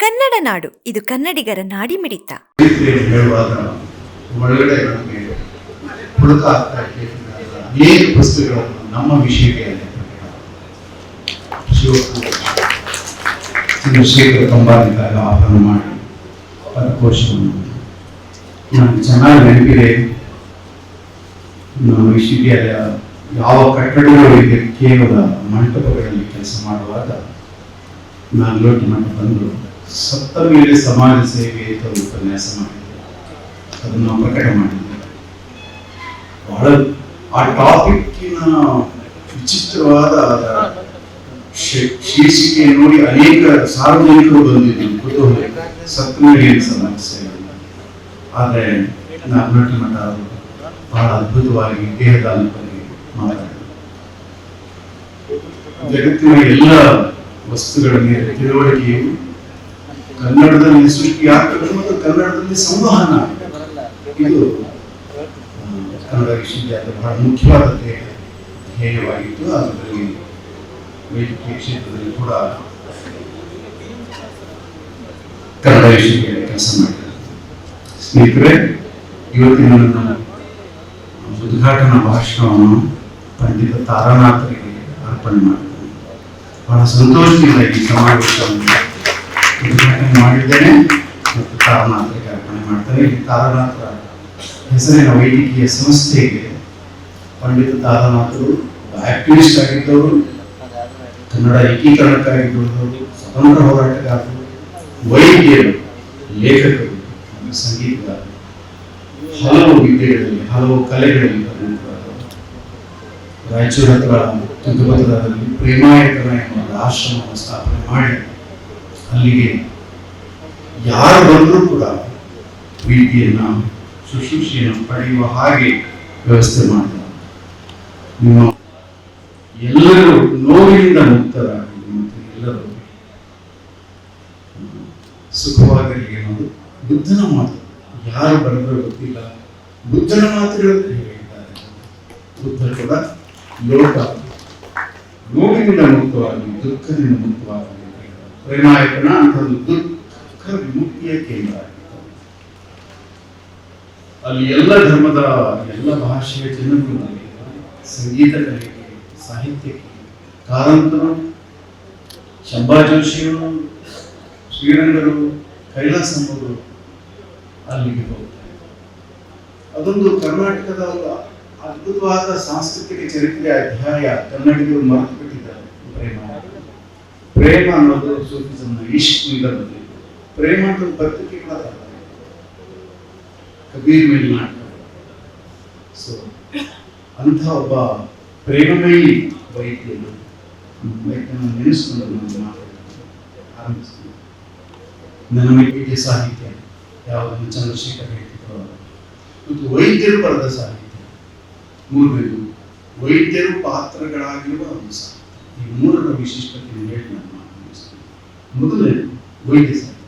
ಕನ್ನಡ ನಾಡು, ಇದು ಕನ್ನಡಿಗರ ನಾಡಿ ಮಿಡಿತ ನಮ್ಮ ನಮ್ಮ ವಿಶ್ವವಿದ್ಯಾಲಯ ಯಾವ ಕಟ್ಟಡಗಳು ಇದೆ ಕೇವಲ ಮಂಟಪಗಳಲ್ಲಿ ಕೆಲಸ ಮಾಡುವಾಗ ನಾನು ಮಠ ಬಂದು ಸತ್ತ ಮೇಲೆ ಸಮಾಜ ಸೇವೆ ಅಂತ ಒಂದು ಉಪನ್ಯಾಸ ಮಾಡಿದ್ದೆ ಅದನ್ನು ನಾವು ಪ್ರಕಟ ಮಾಡಿದ್ದೆ ಬಹಳ ಆ ಟಾಪಿಕ್ಕಿನ ವಿಚಿತ್ರವಾದ ಶೀರ್ಷಿಕೆ ನೋಡಿ ಅನೇಕ ಸಾರ್ವಜನಿಕರು ಬಂದಿದ್ದರು ಕುತೂಹಲ ಸತ್ತ ಮೇಲೆ ಸಮಾಜ ಸೇವೆ ಆದರೆ ನಾಗನಟ್ಟಿ ಮಠ ಅವರು ಬಹಳ ಅದ್ಭುತವಾಗಿ ದೇಹದಾಲ್ಪಲ್ಲಿ ಮಾತಾಡಿದರು. ಜಗತ್ತಿನ ಎಲ್ಲ ವಸ್ತುಗಳ ಮೇಲೆ ತಿಳುವಳಿಕೆಯು ಕನ್ನಡದಲ್ಲಿ ಸೃಷ್ಟಿಯಾಗ್ತದೆ ಮತ್ತು ಕನ್ನಡದಲ್ಲಿ ಸಂವಹನ ಇದು ಕನ್ನಡ ವಿಶ್ವವಿದ್ಯಾಲಯದ ಬಹಳ ಮುಖ್ಯವಾದ ಧ್ಯೇಯ ಧ್ಯೇಯವಾಗಿತ್ತು. ಅದರಲ್ಲಿ ವೈದ್ಯಕೀಯ ಕ್ಷೇತ್ರದಲ್ಲಿ ಕೂಡ ಕನ್ನಡ ವಿಶ್ವವಿದ್ಯಾಲಯ ಕೆಲಸ ಮಾಡಿದ್ದಾರೆ ಸ್ನೇಹಿತರೆ, ಇವತ್ತಿನ ನನ್ನ ಉದ್ಘಾಟನಾ ಭಾಷಣವನ್ನು ಪಂಡಿತ ತಾರಾನಾಥರಿಗೆ ಅರ್ಪಣೆ ಮಾಡ್ತೇನೆ. ಬಹಳ ಸಂತೋಷದಿಂದ ಈ ಸಮಾವೇಶವನ್ನು ಉದ್ಘಾಟನೆ ಮಾಡಿದ್ದೇನೆ. ಮತ್ತು ತಾರನಾಥರಿಗೆ ಅರ್ಪಣೆ ಮಾಡ್ತೇನೆ ಈ ತಾರನಾಥರ ಹೆಸರಿನ ವೈದ್ಯಕೀಯ ಸಂಸ್ಥೆಗೆ ಪಂಡಿತ ತಾರನಾಥರು ಆಕ್ಟಿವಿಸ್ಟ್ ಆಗಿದ್ದವರು, ಕನ್ನಡ ಏಕೀಕರಣಕ್ಕಾಗಿ ದುಡಿದವರು ಸ್ವತಂತ್ರ ಹೋರಾಟಗಾರರು, ವೈದ್ಯರು, ಲೇಖಕರು ಸಂಗೀತ ಸಂಗೀತಗಾರರು. ಹಲವು ವಿದ್ಯೆಗಳಲ್ಲಿ, ಹಲವು ಕಲೆಗಳಲ್ಲಿ ರಾಯಚೂರು ಹತ್ರ ತುಂಗಭದ್ರದಲ್ಲಿ ಪ್ರೇಮಾಯತನ ಎಂಬ ಆಶ್ರಮವನ್ನು ಸ್ಥಾಪನೆ ಮಾಡಿ ಅಲ್ಲಿಗೆ ಯಾರು ಬಂದರೂ ಕೂಡ ಪ್ರೀತಿಯನ್ನ, ಶುಶ್ರೂಷೆಯನ್ನು ಪಡೆಯುವ ಹಾಗೆ ವ್ಯವಸ್ಥೆ ಮಾಡಿದ್ದಾರೆ ನಿಮ್ಮ ಎಲ್ಲರೂ ನೋವಿನಿಂದ ಮುಕ್ತರಾಗಿ ಮತ್ತು ಎಲ್ಲರೂ ಸುಖವಾಗಲಿ ಅನ್ನೋದು ಬುದ್ಧನ ಮಾತು. ಯಾರು ಬರೆದರೂ ಗೊತ್ತಿಲ್ಲ. ಬುದ್ಧನ ಮಾತುಗಳಲ್ಲಿ ಹೇಳಿದ್ದಾರೆ ಬುದ್ಧ ಕೂಡ ಲೋಕ. ನೋವಿನಿಂದ ಮುಕ್ತವಾಗಿ, ದುಃಖದಿಂದ ಮುಕ್ತವಾಗಿ ಪ್ರೇಮಾಯಕನ ಅಂತ ಒಂದು ದುಃಖ ವಿಮುಕ್ತಿಯ ಕೇಂದ್ರ ಅಲ್ಲಿ ಎಲ್ಲ ಧರ್ಮದ ಎಲ್ಲ ಭಾಷೆಯ ಜನರು ಸಂಗೀತ ಕಲೆಗೆ, ಸಾಹಿತ್ಯಕ್ಕೆ ಕಾರಂತರು ಶಂಭಾ ಜೋಶಿಯವರು, ಶ್ರೀರಂಗರು ಕೈಲಾಸಂಬರು ಅಲ್ಲಿಗೆ ಹೋಗ್ತಾರೆ. ಅದೊಂದು ಕರ್ನಾಟಕದ ಒಂದು ಅದ್ಭುತವಾದ ಸಾಂಸ್ಕೃತಿಕ ಚರಿತ್ರೆಯ ಅಧ್ಯಾಯ ಕನ್ನಡಿಗರು ಮರೆತು ಬಿಟ್ಟಿದ್ದಾರೆ ಪ್ರೇಮ ಪ್ರೇಮ ಅನ್ನೋದು ಸೂಫಿಸಮ್ನ ಇಷ್ಟಿಂದ ಬಂದಿದೆ. ಪ್ರೇಮ ಅಂತ ಪತ್ರಿಕೆಗಳ ಪತ್ರಿಕೆ ಕಬೀರ್ ಮೇಲೆ ಸೊ ಅಂಥ ಒಬ್ಬ ಪ್ರೇಮಮಯಿ ವೈದ್ಯನು ವೈದ್ಯನ ನೆನೆಸ್ಕೊಂಡು ಆರಂಭಿಸ್ತೀನಿ. ನನ್ನ ವೈದ್ಯ ಸಾಹಿತ್ಯ ಯಾವುದನ್ನು ಚಂದ್ರಶೇಖರ್ ಹೇಳ್ತಿದ್ರು ಮತ್ತು ವೈದ್ಯರು ಬರೆದ ಸಾಹಿತ್ಯ. ಮೂರನೇದು ವೈದ್ಯರು ಪಾತ್ರಗಳಾಗಿರುವ ಒಂದು ಸಾಹಿತ್ಯ. ಈ ಮೂರರ ವಿಶಿಷ್ಟತೆಯನ್ನು ಹೇಳಿ ನಾನು ಮಾತನಾಡಿಸ್ತೀನಿ ಮೊದಲೇ ವೈದ್ಯ ಸಾಹಿತ್ಯ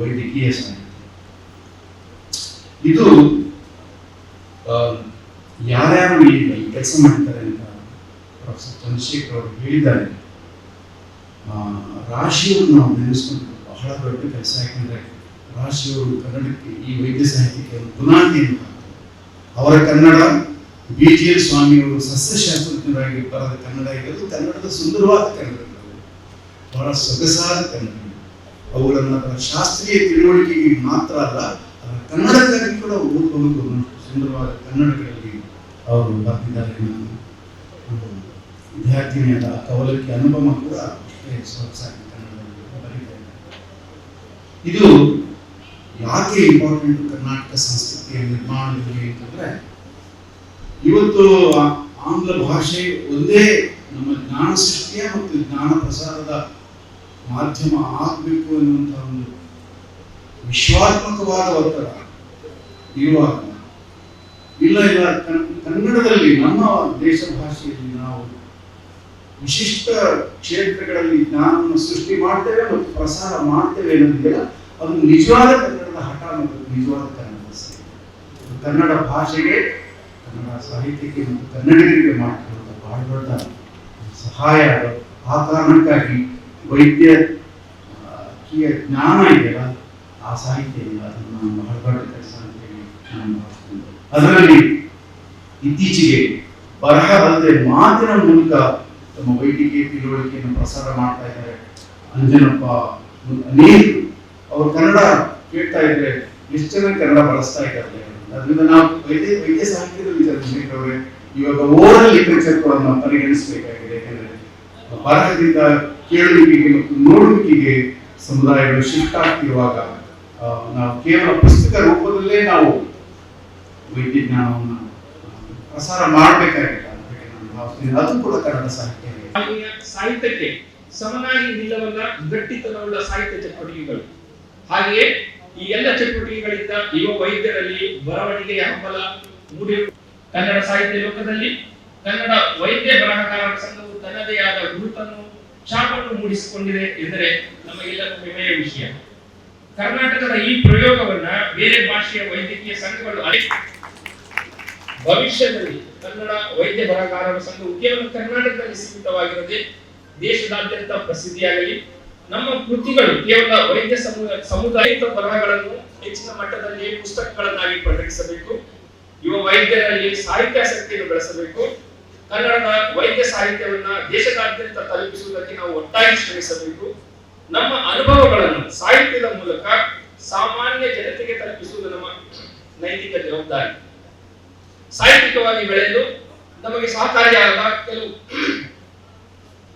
ವೈದ್ಯಕೀಯ ಸಾಹಿತ್ಯ ಇದು ಯಾರ್ಯಾರು ಈ ಕೆಲಸ ಮಾಡ್ತಾರೆ ಅಂತ ಪ್ರೊಫೆಸರ್ ಚಂದ್ರಶೇಖರ್ ಅವರು ಹೇಳಿದ್ದಾರೆ. ಆ, ರಾಶಿಯವರು ನಾವು ನೆನೆಸ್ಕೊಂಡು ಬಹಳ ದೊಡ್ಡ ಕೆಲಸ ಯಾಕಂದ್ರೆ ರಾಶಿಯವರು ಕನ್ನಡಕ್ಕೆ ಈ ವೈದ್ಯ ಸಾಹಿತ್ಯಕ್ಕೆ ಒಂದು ಅವರ ಕನ್ನಡ ಬಿ ಜಿ ಎಲ್ ಸ್ವಾಮಿಯವರು ಸಸ್ಯಶಾಸ್ತ್ರಜ್ಞರಾಗಿ ಬರೆದ ಕನ್ನಡ ಇರೋದು ಕನ್ನಡದ ಸುಂದರವಾದ ಕನ್ನಡ. ಬಹಳ ಸೊಗಸಾದ ಕನ್ನಡಗಳು ಅವುಗಳನ್ನು ಅದರ ಶಾಸ್ತ್ರೀಯ ತಿಳುವಳಿಕೆಗೆ ಮಾತ್ರ ಅಲ್ಲ ಅದರ ಕನ್ನಡಕ್ಕಾಗಿ ಕೂಡ ಅನ್ನೋಷ್ಟು ಸುಂದರವಾದ ಕನ್ನಡಗಳಲ್ಲಿ ಅವರು ಬರ್ತಿದ್ದಾರೆ ವಿದ್ಯಾರ್ಥಿನಿಯಾದ ಕವಲಕ್ಕೆ ಅನುಪಮ ಕೂಡ ಅಷ್ಟೇ ಸೊಗಸಾಗಿ ಕನ್ನಡದಲ್ಲಿ ಇದು ಯಾಕೆ ಇಂಪಾರ್ಟೆಂಟ್ ಕರ್ನಾಟಕ ಸಂಸ್ಕೃತಿಯ ನಿರ್ಮಾಣದಲ್ಲಿ ಅಂತಂದ್ರೆ ಇವತ್ತು ಆಂಗ್ಲ ಭಾಷೆ ಒಂದೇ ನಮ್ಮ ಜ್ಞಾನ ಸೃಷ್ಟಿಯ ಮತ್ತು ಜ್ಞಾನ ಪ್ರಸಾರದ ಮಾಧ್ಯಮ ಆಗಬೇಕು ಎನ್ನುವಂತಹ ಒಂದು ವಿಶ್ವಾತ್ಮಕವಾದ ಒತ್ತಡ ಇರುವಾಗ ಇಲ್ಲ ಇಲ್ಲ, ಕನ್- ಕನ್ನಡದಲ್ಲಿ, ನಮ್ಮ ದೇಶ ಭಾಷೆಯಲ್ಲಿ ನಾವು ವಿಶಿಷ್ಟ ಕ್ಷೇತ್ರಗಳಲ್ಲಿ ಜ್ಞಾನವನ್ನು ಸೃಷ್ಟಿ ಮಾಡ್ತೇವೆ ಮತ್ತು ಪ್ರಸಾರ ಮಾಡ್ತೇವೆ ಅನ್ನೋದಿಲ್ಲ ಅದು ನಿಜವಾದ ಕನ್ನಡದ ಹಠ ಮತ್ತು ನಿಜವಾದ ಕನ್ನಡ ಕನ್ನಡ ಭಾಷೆಗೆ ಕನ್ನಡ ಸಾಹಿತ್ಯಕ್ಕೆ ಮತ್ತು ಕನ್ನಡಿಗರಿಗೆ ಮಾಡಿರುವಂಥ ಬಹಳ ದೊಡ್ಡ ಸಹಾಯ ಅದು. ಆ ಕಾರಣಕ್ಕಾಗಿ ವೈದ್ಯ ಕೀಯ ಜ್ಞಾನ ಇದೆಯಲ್ಲ, ಆ ಸಾಹಿತ್ಯ ಇಲ್ಲ ಅದನ್ನು ನಾನು ಬಹಳ ದೊಡ್ಡ ಕೆಲಸ ಅಂತ ಹೇಳಿ ನಾನು ಭಾವಿಸ್ತೀನಿ ಅದರಲ್ಲಿ ಇತ್ತೀಚೆಗೆ ಬರಹ ಅಲ್ಲದೆ ಮಾತಿನ ಮೂಲಕ ತಮ್ಮ ವೈದ್ಯಕೀಯ ತಿಳುವಳಿಕೆಯನ್ನು ಪ್ರಸಾರ ಮಾಡ್ತಾ ಇದ್ದಾರೆ ಅಂಜನಪ್ಪ, ಅನೇಕರು ಅವರು ಕನ್ನಡ ಕೇಳ್ತಾ ಇದ್ರೆ ಜನ ಕನ್ನಡ ಬಳಸ್ತಾ ಇದ್ದಾರೆ. ಅದರಿಂದ ನಾವು ವೈದ್ಯ ವೈದ್ಯ ಸಾಹಿತ್ಯದಲ್ಲಿ ಚಂದ್ರಶೇಖರ್ ಇವಾಗ ಓರಲ್ ಲಿಟ್ರೇಚರ್ ಕೂಡ ನಾವು ಪರಿಗಣಿಸಬೇಕಾಗಿದೆ. ಯಾಕಂದ್ರೆ ಬರಹದಿಂದ ಕೇಳುವಿಕೆಗೆ ಮತ್ತು ನೋಡುವಿಕೆಗೆ ಸಮುದಾಯಗಳು ಶಿಫ್ಟ್ ಆಗ್ತಿರುವಾಗ ನಾವು ಕೇವಲ ಪುಸ್ತಕ ರೂಪದಲ್ಲೇ ನಾವು ವೈದ್ಯ ಜ್ಞಾನವನ್ನು ಪ್ರಸಾರ ಮಾಡಬೇಕಾಗಿಲ್ಲ ಅದು ಕೂಡ ಕನ್ನಡ ಸಾಹಿತ್ಯ ಸಾಹಿತ್ಯಕ್ಕೆ ಸಮನಾಗಿ ನಿಲ್ಲವನ್ನ ಗಟ್ಟಿತನವುಳ್ಳ ಸಾಹಿತ್ಯ ಚಟುವಟಿಕೆಗಳು. ಹಾಗೆಯೇ ಈ ಎಲ್ಲ ಚಟುವಟಿಕೆಗಳಿಂದ ಯುವ ವೈದ್ಯರಲ್ಲಿ ಬರವಣಿಗೆಯ ಹಂಬಲ ಮೂಡಿ ಕನ್ನಡ ಸಾಹಿತ್ಯ ಲೋಕದಲ್ಲಿ ಕನ್ನಡ ವೈದ್ಯ ಬರಹಗಾರರ ಸಂಘವು ತನ್ನದೇ ಆದ ಗುರುತನ್ನು ಛಾಪನ್ನು ಮೂಡಿಸಿಕೊಂಡಿದೆ ಎಂದರೆ ನಮಗೆಲ್ಲ ಹೆಮ್ಮೆಯ ವಿಷಯ. ಕರ್ನಾಟಕದ ಈ ಪ್ರಯೋಗವನ್ನ ಬೇರೆ ಭಾಷೆಯ ವೈದ್ಯಕೀಯ ಸಂಘಗಳು ಭವಿಷ್ಯದಲ್ಲಿ ಕನ್ನಡ ವೈದ್ಯ ಬರಹಗಾರರ ಸಂಘವು ಕೇವಲ ಕರ್ನಾಟಕದಲ್ಲಿ ಸೀಮಿತವಾಗಿರದೆ ದೇಶದಾದ್ಯಂತ ಪ್ರಸಿದ್ಧಿಯಾಗಲಿ ನಮ್ಮ ಕೃತಿಗಳು ಕೇವಲ ವೈದ್ಯ ಸಮುದಾಯ, ಸಮುದಾಯಿಕ ಬರಹಗಳನ್ನು ಹೆಚ್ಚಿನ ಮಟ್ಟದಲ್ಲಿ ಪುಸ್ತಕಗಳನ್ನಾಗಿ ಪ್ರಕಟಿಸಬೇಕು ಯುವ ವೈದ್ಯರಲ್ಲಿ ಸಾಹಿತ್ಯಾಸಕ್ತಿಯನ್ನು ಬೆಳೆಸಬೇಕು. ಕನ್ನಡದ ವೈದ್ಯ ಸಾಹಿತ್ಯವನ್ನ ದೇಶದಾದ್ಯಂತ ತಲುಪಿಸುವುದಕ್ಕೆ ನಾವು ಒಟ್ಟಾಗಿ ಶ್ರಮಿಸಬೇಕು. ನಮ್ಮ ಅನುಭವಗಳನ್ನು ಸಾಹಿತ್ಯದ ಮೂಲಕ ಸಾಮಾನ್ಯ ಜನತೆಗೆ ತಲುಪಿಸುವುದು ನಮ್ಮ ನೈತಿಕ ಜವಾಬ್ದಾರಿ. ಸಾಹಿತ್ಯಿಕವಾಗಿ ಬೆಳೆಯಲು ನಮಗೆ ಸಹಕಾರಿಯಾದ ಕೆಲವು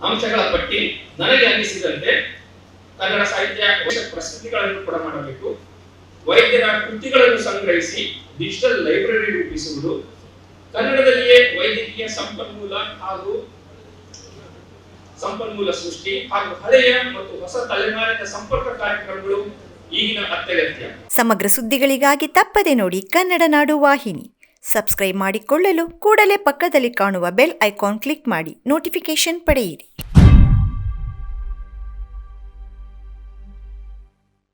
ಅಂಶಗಳ ಪಟ್ಟಿ ನನಗೆ ಅನ್ನಿಸಿದಂತೆ ಕನ್ನಡ ಸಾಹಿತ್ಯ ಪ್ರಸಿದ್ಧಿಗಳನ್ನು ಕೂಡ ಮಾಡಬೇಕು. ವೈದ್ಯರ ಕೃತಿಗಳನ್ನು ಸಂಗ್ರಹಿಸಿ ಡಿಜಿಟಲ್ ಲೈಬ್ರರಿ ರೂಪಿಸುವುದು, ಕನ್ನಡದಲ್ಲಿಯೇ ವೈದ್ಯಕೀಯ ಸಂಪನ್ಮೂಲ ಹಾಗೂ ಸಂಪನ್ಮೂಲ ಸೃಷ್ಟಿ ಹಾಗೂ ಹಳೆಯ ಮತ್ತು ಹೊಸ ತಲೆಮಾರಿನ ಸಂಪರ್ಕ ಕಾರ್ಯಕ್ರಮಗಳು ಈಗಿನ ಅತ್ಯಗತ್ಯ. ಸಮಗ್ರ ಸುದ್ದಿಗಳಿಗಾಗಿ ತಪ್ಪದೆ ನೋಡಿ ಕನ್ನಡ ನಾಡು ವಾಹಿನಿ. ಸಬ್ಸ್ಕ್ರೈಬ್ ಮಾಡಿಕೊಳ್ಳಲು ಕೂಡಲೇ ಪಕ್ಕದಲ್ಲಿ ಕಾಣುವ ಬೆಲ್ ಐಕಾನ್ ಕ್ಲಿಕ್ ಮಾಡಿ ನೋಟಿಫಿಕೇಶನ್ ಪಡೆಯಿರಿ.